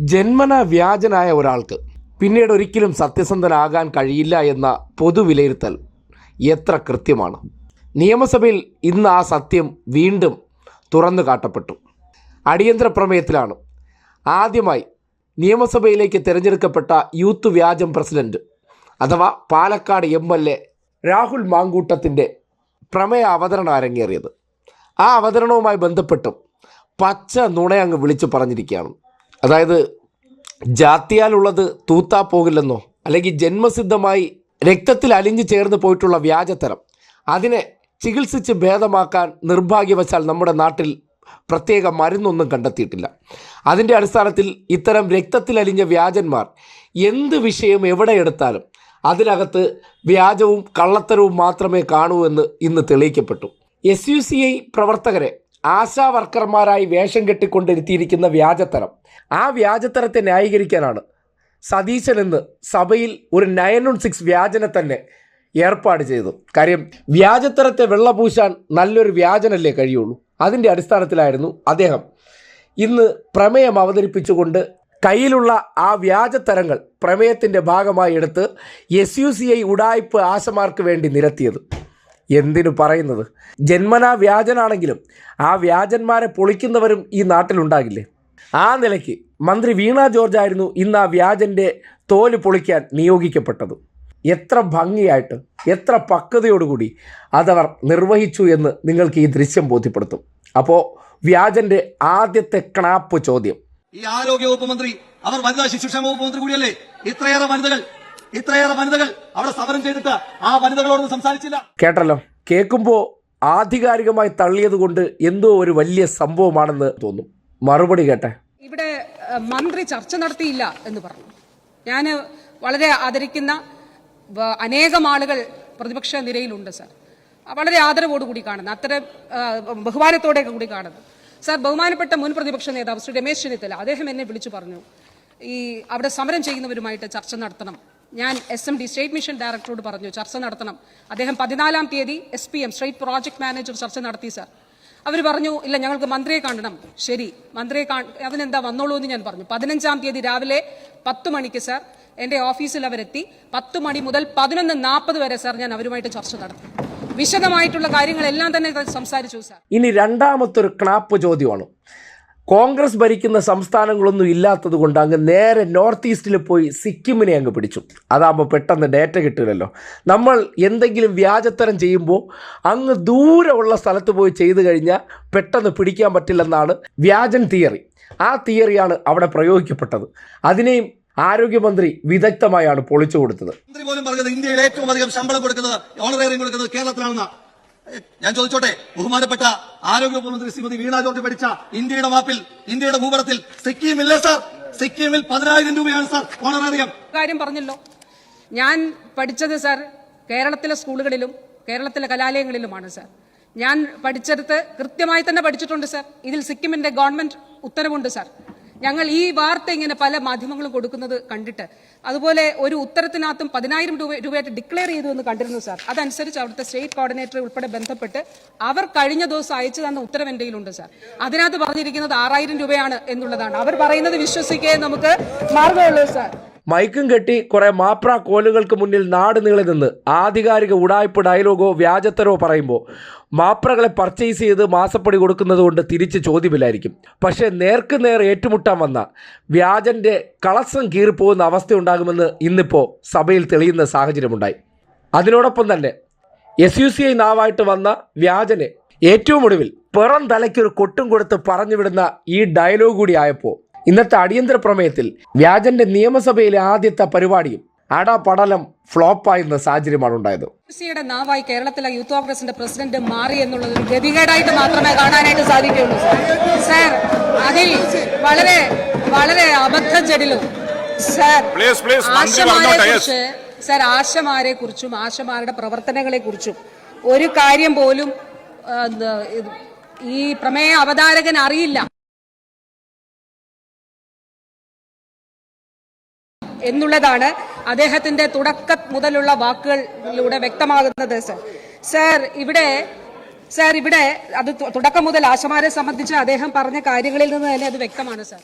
ജന്മന വ്യാജനായ ഒരാൾക്ക് പിന്നീട് ഒരിക്കലും സത്യസന്ധനാകാൻ കഴിയില്ല എന്ന പൊതുവിലയിരുത്തൽ എത്ര കൃത്യമാണ്. നിയമസഭയിൽ ഇന്ന് ആ സത്യം വീണ്ടും തുറന്നു കാട്ടപ്പെട്ടു. അടിയന്തര പ്രമേയത്തിലാണ്. ആദ്യമായി നിയമസഭയിലേക്ക് തിരഞ്ഞെടുക്കപ്പെട്ട യൂത്ത് വ്യാജം പ്രസിഡന്റ് അഥവാ Palakkad M L A Rahul മാങ്കൂട്ടത്തിന്റെ പ്രമേയ അവതരണം അരങ്ങേറിയത്. ആ അവതരണവുമായി ബന്ധപ്പെട്ടും പച്ച നുണയങ്ങ് വിളിച്ചു പറഞ്ഞിരിക്കുകയാണ്. അതായത് ജാത്തിയാലുള്ളത് തൂത്താ പോകില്ലെന്നോ അല്ലെങ്കിൽ ജന്മസിദ്ധമായി രക്തത്തിൽ അലിഞ്ഞു ചേർന്ന് പോയിട്ടുള്ള വ്യാജത്തരം. അതിനെ ചികിത്സിച്ച് ഭേദമാക്കാൻ നിർഭാഗ്യവശാൽ നമ്മുടെ നാട്ടിൽ പ്രത്യേക മരുന്നൊന്നും കണ്ടെത്തിയിട്ടില്ല. അതിന്റെ അടിസ്ഥാനത്തിൽ ഇത്തരം രക്തത്തിൽ അലിഞ്ഞ വ്യാജന്മാർ എന്ത് വിഷയം എവിടെ എടുത്താലും അതിനകത്ത് വ്യാജവും കള്ളത്തരവും മാത്രമേ കാണൂ എന്ന് ഇന്ന് തെളിയിക്കപ്പെട്ടു. എസ് യു സി ഐ പ്രവർത്തകരെ ആശാ വർക്കർമാരായി വേഷം കെട്ടിക്കൊണ്ടിരുത്തിയിരിക്കുന്ന വ്യാജത്തരം. ആ വ്യാജത്തരത്തെ ന്യായീകരിക്കാനാണ് സതീശൻ എന്ന് സഭയിൽ ഒരു നയൻ വൺ സിക്സ് വ്യാജനെ തന്നെ ഏർപ്പാട് ചെയ്തു കാര്യം വ്യാജത്തരത്തെ വെള്ളപൂശാൻ നല്ലൊരു വ്യാജനല്ലേ കഴിയുള്ളൂ? അതിന്റെ അടിസ്ഥാനത്തിലായിരുന്നു അദ്ദേഹം. ഇന്ന് പ്രമേയം അവതരിപ്പിച്ചുകൊണ്ട് കയ്യിലുള്ള ആ വ്യാജത്തരങ്ങൾ പ്രമേയത്തിന്റെ ഭാഗമായി എടുത്ത് എസ് യു സി ഐ ഉടായ്പ് ആശമാർക്ക് വേണ്ടി നിരത്തിയത്. എന്തിനു പറയുന്നത്? ജന്മനാ വ്യാജനാണെങ്കിലും ആ വ്യാജന്മാരെ പൊളിക്കുന്നവരും ഈ നാട്ടിലുണ്ടാകില്ലേ? ആ നിലയ്ക്ക് മന്ത്രി വീണ ജോർജ് ആയിരുന്നു ഇന്ന് ആ വ്യാജന്റെ തോൽ പൊളിക്കാൻ നിയോഗിക്കപ്പെട്ടത്. എത്ര ഭംഗിയായിട്ട് എത്ര പക്വതയോടുകൂടി അതവർ നിർവഹിച്ചു എന്ന് നിങ്ങൾക്ക് ഈ ദൃശ്യം ബോധ്യപ്പെടുത്തും. അപ്പോൾ വ്യാജന്റെ ആദ്യത്തെ ക്ണാപ്പ് ചോദ്യം. ഈ ആരോഗ്യ വകുപ്പ് മന്ത്രി അവർ വനിതാ ശിശുക്ഷേമ വകുപ്പ് മന്ത്രി കൂടിയല്ലേ? ഇത്രയേറെ വനിതകൾ ഇത്രയേറെ വനിതകൾ അവിടെ സമരം ചെയ്തിട്ട് ആ വനിതകളോടൊന്നും സംസാരിച്ചില്ല. കേട്ടല്ലോ? കേൾക്കുമ്പോ ആധികാരികമായി തള്ളിയത് കൊണ്ട് എന്തോ ഒരു വലിയ സംഭവമാണെന്ന് തോന്നും. മറുപടി കേട്ടെ. ഇവിടെ മന്ത്രി ചർച്ച നടത്തിയില്ല എന്ന് പറഞ്ഞു. ഞാൻ വളരെ ആദരിക്കുന്ന അനേകം ആളുകൾ പ്രതിപക്ഷ നിരയിലുണ്ട് സാർ. വളരെ ആദരവോടുകൂടി കാണുന്നു. അത്തരം ഏഹ്, ബഹുമാനത്തോടെ കൂടി കാണുന്നു. സാർ ബഹുമാനപ്പെട്ട മുൻ പ്രതിപക്ഷ നേതാവ് ശ്രീ രമേശ് ചെന്നിത്തല അദ്ദേഹം എന്നെ വിളിച്ചു പറഞ്ഞു ഈ അവിടെ സമരം ചെയ്യുന്നവരുമായിട്ട് ചർച്ച നടത്തണം. ഞാൻ S M D state mission ഡയറക്ടറോട് പറഞ്ഞു ചർച്ച നടത്തണം. അദ്ദേഹം പതിനാലാം തീയതി S P M state project manager ചർച്ച നടത്തി സർ. അവർ പറഞ്ഞു ഇല്ല ഞങ്ങൾക്ക് മന്ത്രിയെ കാണണം. ശരി മന്ത്രിയെ കാ അതിനെന്താ വന്നോളൂ എന്ന് ഞാൻ പറഞ്ഞു. പതിനഞ്ചാം തീയതി രാവിലെ പത്ത് മണിക്ക് സർ എന്റെ ഓഫീസിൽ അവരെത്തി. പത്ത് മണി മുതൽ പതിനൊന്ന് നാൽപ്പത് വരെ സാർ ഞാൻ അവരുമായിട്ട് ചർച്ച നടത്തി. വിശദമായിട്ടുള്ള കാര്യങ്ങളെല്ലാം തന്നെ സംസാരിച്ചു സാർ. ഇനി രണ്ടാമത്തെ ഒരു ക്ലാപ്പ് ചോദ്യമാണ്. കോൺഗ്രസ് ഭരിക്കുന്ന സംസ്ഥാനങ്ങളൊന്നും ഇല്ലാത്തത് കൊണ്ട് അങ്ങ് നേരെ നോർത്ത് ഈസ്റ്റിൽ പോയി സിക്കിമിനെ അങ്ങ് പിടിച്ചു. അതാകുമ്പോൾ പെട്ടെന്ന് ഡേറ്റ കിട്ടില്ലല്ലോ. നമ്മൾ എന്തെങ്കിലും വ്യാജത്തരം ചെയ്യുമ്പോൾ അങ്ങ് ദൂരമുള്ള സ്ഥലത്ത് പോയി ചെയ്തു കഴിഞ്ഞാൽ പെട്ടെന്ന് പിടിക്കാൻ പറ്റില്ലെന്നാണ് വ്യാജൻ തിയറി. ആ തിയറിയാണ് അവിടെ പ്രയോഗിക്കപ്പെട്ടത്. അതിനെയും ആരോഗ്യമന്ത്രി വിദഗ്ധമായാണ് പൊളിച്ചു കൊടുത്തത്. മന്ത്രി പോലും പറഞ്ഞത് ഇന്ത്യയിൽ ഏറ്റവും അധികം ശമ്പളം കൊടുക്കുന്നത് ഓണറേറിയം കൊടുക്കുന്നത് കേരളത്തിലാണെന്ന. ഞാൻ ചോദിച്ചോട്ടെ ബഹുമാനപ്പെട്ട ആരോഗ്യമന്ത്രി മന്ത്രി ശ്രീമതി വീണ ജോർജ് പഠിച്ച ഇന്ത്യയുടെ മാപ്പിൽ ഇന്ത്യയുടെ ഭൂപടത്തിൽ സിക്കിമില്ലേ സാർ? സിക്കിമിൽ പതിനായിരം രൂപയാണ് സാർ ഓണറേറിയം. കാര്യം പറഞ്ഞല്ലോ. ഞാൻ പഠിച്ചത് സാർ കേരളത്തിലെ സ്കൂളുകളിലും കേരളത്തിലെ കലാലയങ്ങളിലുമാണ് സാർ. ഞാൻ പഠിച്ചെടുത്ത് കൃത്യമായി തന്നെ പഠിച്ചിട്ടുണ്ട് സാർ. ഇതിൽ സിക്കിമിന്റെ ഗവൺമെന്റ് ഉത്തരവുണ്ട് സാർ. ഞങ്ങൾ ഈ വാർത്ത ഇങ്ങനെ പല മാധ്യമങ്ങളും കൊടുക്കുന്നത് കണ്ടിട്ട് അതുപോലെ ഒരു ഉത്തരത്തിനകത്തും പതിനായിരം രൂപ രൂപയായിട്ട് ഡിക്ലെയർ ചെയ്തു എന്ന് കണ്ടിരുന്നു സാർ അതനുസരിച്ച് അവിടുത്തെ സ്റ്റേറ്റ് കോർഡിനേറ്റർ ഉൾപ്പെടെ ബന്ധപ്പെട്ട് അവർ കഴിഞ്ഞ ദിവസം അയച്ചു തന്ന ഉത്തരവ് എന്റെ കയ്യിലുണ്ട് സാർ അതിനകത്ത് പറഞ്ഞിരിക്കുന്നത് ആറായിരം രൂപയാണ് എന്നുള്ളതാണ്. അവർ പറയുന്നത് വിശ്വസിക്കേ നമുക്ക് മാർഗമുള്ളൂ സാർ മൈക്കും കെട്ടി കുറെ മാപ്ര കോലുകൾക്ക് മുന്നിൽ നാട് നീളി നിന്ന് ആധികാരിക ഉടായ്പ് ഡയലോഗോ വ്യാജത്തരോ പറയുമ്പോൾ മാപ്രകളെ പർച്ചേസ് ചെയ്ത് മാസപ്പടി കൊടുക്കുന്നത് കൊണ്ട് തിരിച്ച് ചോദ്യമില്ലായിരിക്കും. പക്ഷേ നേർക്ക് നേർ ഏറ്റുമുട്ടാൻ വന്ന വ്യാജന്റെ കളസം കീറിപ്പോകുന്ന അവസ്ഥ ഉണ്ടാകുമെന്ന് ഇന്നിപ്പോൾ സഭയിൽ തെളിയുന്ന സാഹചര്യമുണ്ടായി. അതിനോടൊപ്പം തന്നെ എസ് യു സി ഐ നാവായിട്ട് വന്ന വ്യാജനെ ഏറ്റവും ഒടുവിൽ പിറം തലയ്ക്കൊരു കൊട്ടും കൊടുത്ത് പറഞ്ഞു വിടുന്ന ഈ ഡയലോഗ് കൂടി ആയപ്പോൾ ഇന്നത്തെ അടിയന്തര പ്രമേയത്തിൽ വ്യാജന്റെ നിയമസഭയിലെ ആദ്യത്തെ പരിപാടിയും ഫ്ലോപ്പ് ഫ്ലോപ്പായിരുന്ന സാഹചര്യമാണ് ഉണ്ടായത്. സിയുടെ നാവായി കേരളത്തിലെ യൂത്ത് കോൺഗ്രസിന്റെ പ്രസിഡന്റ് മാറി എന്നുള്ളത് ഒരു ഗതികേടായിട്ട് മാത്രമേ കാണാനായിട്ട് സാധിക്കുകയുള്ളൂ സർ. അതിൽ വളരെ വളരെ സാർ ആശമാരെ yes. കുറിച്ച് സാർ ആശമാരെ കുറിച്ചും ആശമാരുടെ പ്രവർത്തനങ്ങളെ കുറിച്ചും ഒരു കാര്യം പോലും ഈ പ്രമേയ അവതാരകൻ അറിയില്ല. എന്നുള്ളതാണ് അദ്ദേഹത്തിന്റെ തുടക്ക മുതലുള്ള വാക്കുകളിലൂടെ വ്യക്തമാകുന്നത് സർ. സർ ഇവിടെ സർ ഇവിടെ അത് തുടക്കം മുതൽ ആശമാരെ സംബന്ധിച്ച് അദ്ദേഹം പറഞ്ഞ കാര്യങ്ങളിൽ നിന്ന് തന്നെ അത് വ്യക്തമാണ് സർ.